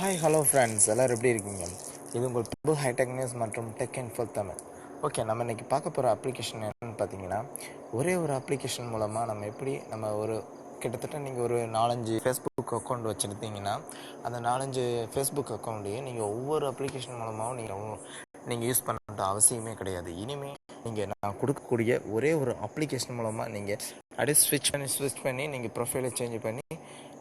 Hi hello friends எல்லோரும் எப்படி இருக்கீங்க? இது உங்கள் பிரபு ஹைடெக் நியூஸ் மற்றும் tech and full Tamil. Okay நம்ம இன்றைக்கி பார்க்க போகிற அப்ளிகேஷன் என்னென்னு பார்த்தீங்கன்னா ஒரே ஒரு அப்ளிகேஷன் மூலமாக நம்ம எப்படி நம்ம ஒரு கிட்டத்தட்ட நீங்கள் ஒரு நாலஞ்சு ஃபேஸ்புக் அக்கௌண்ட் வச்சுருந்தீங்கன்னா அந்த நாலஞ்சு ஃபேஸ்புக் அக்கௌண்ட்டையும் நீங்கள் ஒவ்வொரு அப்ளிகேஷன் மூலமாகவும் நீங்கள் நீங்கள் யூஸ் பண்ண அவசியமே கிடையாது. இனிமேல் நீங்கள் நான் கொடுக்கக்கூடிய ஒரே ஒரு அப்ளிகேஷன் மூலமாக நீங்கள் அப்படியே ஸ்விட்ச் பண்ணி ஸ்விட்ச் பண்ணி நீங்கள் ப்ரொஃபைலை சேஞ்ச் பண்ணி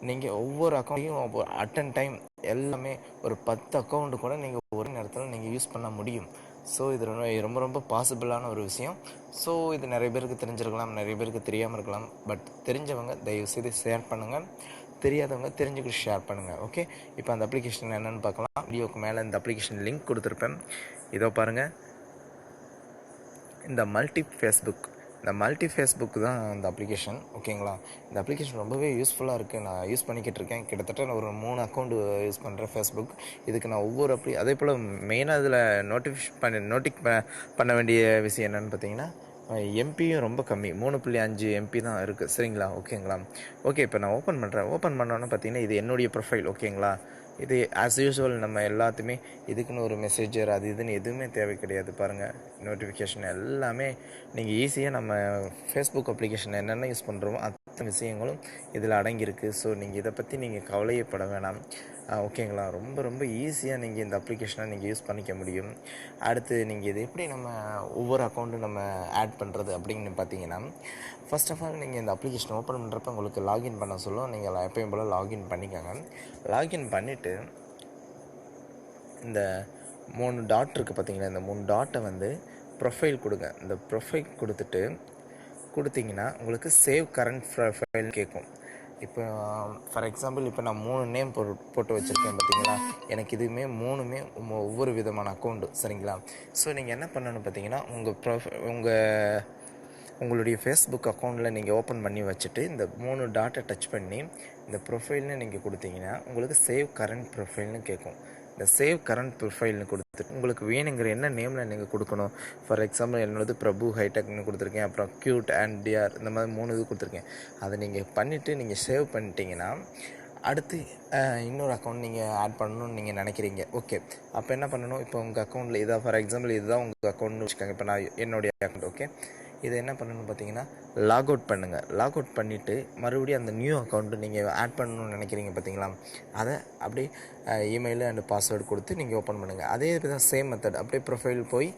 நீங்கள் ஒவ்வொரு அக்கௌண்ட்டையும் அட்டன் டைம் எல்லாமே ஒரு பத்து அக்கௌண்ட்டு கூட நீங்கள் ஒரே நேரத்தில் நீங்கள் யூஸ் பண்ண முடியும். ஸோ இது ரொம்ப ரொம்ப ரொம்ப பாசிபிளான ஒரு விஷயம். ஸோ இது நிறைய பேருக்கு தெரிஞ்சிருக்கலாம் நிறைய பேருக்கு தெரியாமல் இருக்கலாம். பட் தெரிஞ்சவங்க தயவுசெய்து ஷேர் பண்ணுங்கள் தெரியாதவங்க தெரிஞ்சுக்கிட்டு ஷேர் பண்ணுங்கள் ஓகே இப்போ அந்த அப்ளிகேஷன் என்னென்னு பார்க்கலாம். வீடியோக்கு மேலே இந்த அப்ளிகேஷன் லிங்க் கொடுத்துருப்பேன். இதோ பாருங்கள் இந்த மல்டி ஃபேஸ்புக் இந்த மல்டி ஃபேஸ்புக் தான் இந்த அப்ளிகேஷன் ஓகேங்களா இந்த அப்ளிகேஷன் ரொம்பவே யூஸ்ஃபுல்லாக இருக்குது நான் யூஸ் பண்ணிக்கிட்டு இருக்கேன் கிட்டத்தட்ட நான் ஒரு மூணு அக்கௌண்ட் யூஸ் பண்ணுறேன் ஃபேஸ்புக் இதுக்கு நான் ஒவ்வொரு அப்ளி அதே போல் மெயினாக இதில் நோட்டிஃபிகேஷன் பண்ண நோட்டிக் பண்ண வேண்டிய விஷயம் என்னென்னு பார்த்தீங்கன்னா எம்பியும் ரொம்ப கம்மி. மூணு புள்ளி அஞ்சு எம்பி தான் இருக்குது சரிங்களா? ஓகேங்களா ஓகே இப்போ நான் ஓப்பன் பண்ணுறேன் ஓப்பன் பண்ணோன்னு பார்த்தீங்கன்னா இது என்னுடைய ப்ரொஃபைல் ஓகேங்களா இது ஆஸ் யூஸ்வல் நம்ம எல்லாத்துமே இதுக்குன்னு ஒரு மெசேஜர் அது இதுன்னு எதுவுமே தேவை கிடையாது. பாருங்கள் நோட்டிஃபிகேஷன் எல்லாமே நீங்கள் ஈஸியாக நம்ம ஃபேஸ்புக் அப்ளிகேஷன் என்னென்ன யூஸ் பண்ணுறோமோ அனைத்து விஷயங்களும் இதில் அடங்கியிருக்கு. ஸோ நீங்கள் இதை பற்றி நீங்கள் கவலையப்பட வேணாம். ஓகேங்களா ரொம்ப ரொம்ப ஈஸியாக நீங்கள் இந்த அப்ளிகேஷனை நீங்கள் யூஸ் பண்ணிக்க முடியும். அடுத்து நீங்கள் இது எப்படி நம்ம ஒவ்வொரு அக்கௌண்ட்டும் நம்ம ஆட் பண்ணுறது அப்படின்னு பார்த்தீங்கன்னா ஃபர்ஸ்ட் ஆஃப் ஆல் நீங்கள் இந்த அப்ளிகேஷன் ஓப்பன் பண்ணுறப்ப உங்களுக்கு லாகின் பண்ண சொல்லும். நீங்கள் எப்பயும் போல் லாகின் பண்ணிக்கோங்க. லாகின் பண்ணிவிட்டு இந்த மூணு டாட் இருக்குது பார்த்தீங்களா? இந்த மூணு டாட்டை வந்து ப்ரொஃபைல் கொடுங்க. இந்த ப்ரொஃபைல் கொடுத்துட்டு கொடுத்தீங்கன்னா உங்களுக்கு சேவ் கரண்ட் ப்ரொஃபைல் கேட்கும் இப்போ ஃபார் எக்ஸாம்பிள் இப்போ நான் மூணு நேம் போட்டு போட்டு வச்சுருக்கேன் பார்த்தீங்களா? எனக்கு இதுவுமே மூணுமே ஒவ்வொரு விதமான அக்கௌண்ட்டு சரிங்களா? ஸோ நீங்கள் என்ன பண்ணணும் பார்த்தீங்கன்னா உங்கள் ப்ரொஃபை உங்கள் உங்களுடைய ஃபேஸ்புக் அக்கௌண்ட்டில் நீங்கள் ஓப்பன் பண்ணி வச்சுட்டு இந்த மூணு டாட்டை டச் பண்ணி இந்த ப்ரொஃபைல்னு நீங்கள் கொடுத்தீங்கன்னா உங்களுக்கு சேவ் கரண்ட் ப்ரொஃபைல்னு கேட்கும் இந்த சேவ் கரண்ட் ப்ரொஃபைல்னு கொடுத்துட்டு உங்களுக்கு வேணுங்கிற என்ன நேமில் நீங்கள் கொடுக்கணும்? ஃபார் எக்ஸாம்பிள் என்னோடது பிரபு ஹைடெக்னு கொடுத்துருக்கேன். அப்புறம் க்யூட் அண்ட் டிஆர் இந்த மாதிரி மூணு இது கொடுத்துருக்கேன். அதை நீங்கள் பண்ணிவிட்டு நீங்கள் சேவ் பண்ணிட்டீங்கன்னா அடுத்து இன்னொரு அக்கௌண்ட் நீங்கள் ஆட் பண்ணணும்னு நீங்கள் நினைக்கிறீங்க. ஓகே அப்போ என்ன பண்ணணும்? இப்போ உங்கள் அக்கௌண்ட்டில் இதாக ஃபார் எக்ஸாம்பிள் இதுதான் உங்கள் அக்கௌண்ட்னு வச்சுக்கோங்க. இப்போ நான் என்னுடைய அக்கௌண்ட் ஓகே இதை என்ன பண்ணணும் பார்த்தீங்கன்னா லாக் அவுட் பண்ணுங்கள் லாக் அவுட் பண்ணிவிட்டு மறுபடியும் அந்த நியூ அக்கௌண்ட்டு நீங்கள் ஆட் பண்ணணும்னு நினைக்கிறீங்க பார்த்தீங்களா? அதை அப்படியே இமெயில் அண்ட் பாஸ்வேர்டு கொடுத்து நீங்கள் ஓப்பன் பண்ணுங்கள் அதே தான் சேம் மெத்தட் அப்படியே ப்ரொஃபைல் போய்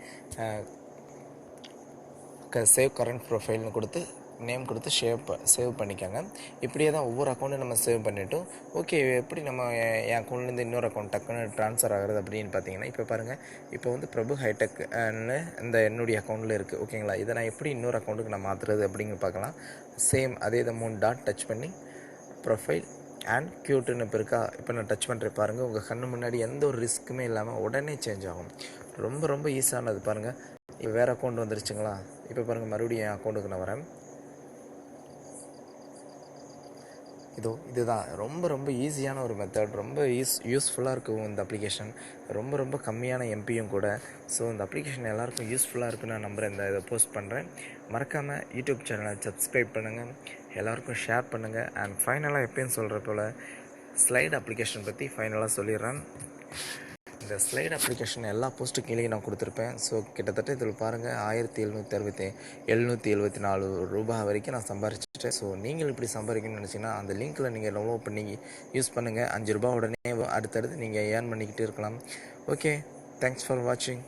சேவ் கரண்ட் ப்ரொஃபைல்னு கொடுத்து நேம் கொடுத்து சேவ் சேவ் பண்ணிக்கோங்க. இப்படியே தான் ஒவ்வொரு அக்கௌண்ட்டும் நம்ம சேவ் பண்ணிவிட்டோம் ஓகே எப்படி நம்ம என் அக்கௌண்ட்லேருந்து இன்னொரு அக்கௌண்ட் டக்குன்னு ட்ரான்ஸ்ஃபர் ஆகிறது அப்படின்னு பார்த்தீங்கன்னா இப்போ பாருங்கள் இப்போ வந்து பிரபு ஹைடெக்னு இந்த என்னுடைய அக்கௌண்ட்டில் இருக்குது ஓகேங்களா இதை நான் எப்படி இன்னொரு அக்கௌண்ட்டுக்கு நான் மாற்றுறது அப்படின்னு பார்க்கலாம் சேம் அதே இதை மூணு டாட் டச் பண்ணி ப்ரொஃபைல் அண்ட் க்யூட்டுன்னு இப்போ இருக்கா இப்போ நான் டச் பண்ணுறேன் பாருங்கள் உங்கள் கண்ணு முன்னாடி எந்த ஒரு ரிஸ்க்குமே இல்லாமல் உடனே சேஞ்ச் ஆகும். ரொம்ப ரொம்ப ஈஸியானது பாருங்கள் இப்போ வேறு அக்கௌண்ட் வந்துருச்சுங்களா? இப்போ பாருங்கள் மறுபடியும் என் அக்கௌண்ட்டுக்கு நான் வரேன். இதோ இதுதான். ரொம்ப ரொம்ப ஈஸியான ஒரு மெத்தட் ரொம்ப யூஸ் யூஸ்ஃபுல்லாக இருக்கும் இந்த அப்ளிகேஷன் ரொம்ப ரொம்ப கம்மியான எம்பியும் கூட. ஸோ இந்த அப்ளிகேஷன் எல்லாருக்கும் யூஸ்ஃபுல்லாக இருக்குன்னு நான் நம்புகிறேன் இந்த இதை போஸ்ட் பண்ணுறேன் மறக்காமல் யூடியூப் சேனலை சப்ஸ்கிரைப் பண்ணுங்கள் எல்லாருக்கும் ஷேர் பண்ணுங்கள் அண்ட் ஃபைனலாக எப்பயும் சொல்கிற போல் ஸ்லைட் அப்ளிகேஷன் பற்றி ஃபைனலாக சொல்லிடுறேன். இந்த ஸ்லைட் அப்ளிகேஷன் எல்லா போஸ்ட்டு கீழே நான் கொடுத்துருப்பேன். ஸோ கிட்டத்தட்ட இதில் பாருங்கள் ஆயிரத்தி எழுநூற்றி அறுபத்தி எழுநூற்றி எழுபத்தி நாலு ரூபாய் வரைக்கும் நான் சம்பாரிச்சிட்டேன். ஸோ நீங்கள் இப்படி சம்பாதிக்கணும்னு நினச்சிங்கன்னா அந்த லிங்க்கில் நீங்கள் டவுன்லோட் பண்ணி யூஸ் பண்ணுங்கள் அஞ்சு ரூபா உடனே அடுத்தடுத்து நீங்கள் ஏர்ன் பண்ணிக்கிட்டு இருக்கலாம். ஓகே தேங்க்ஸ் ஃபார் வாட்சிங்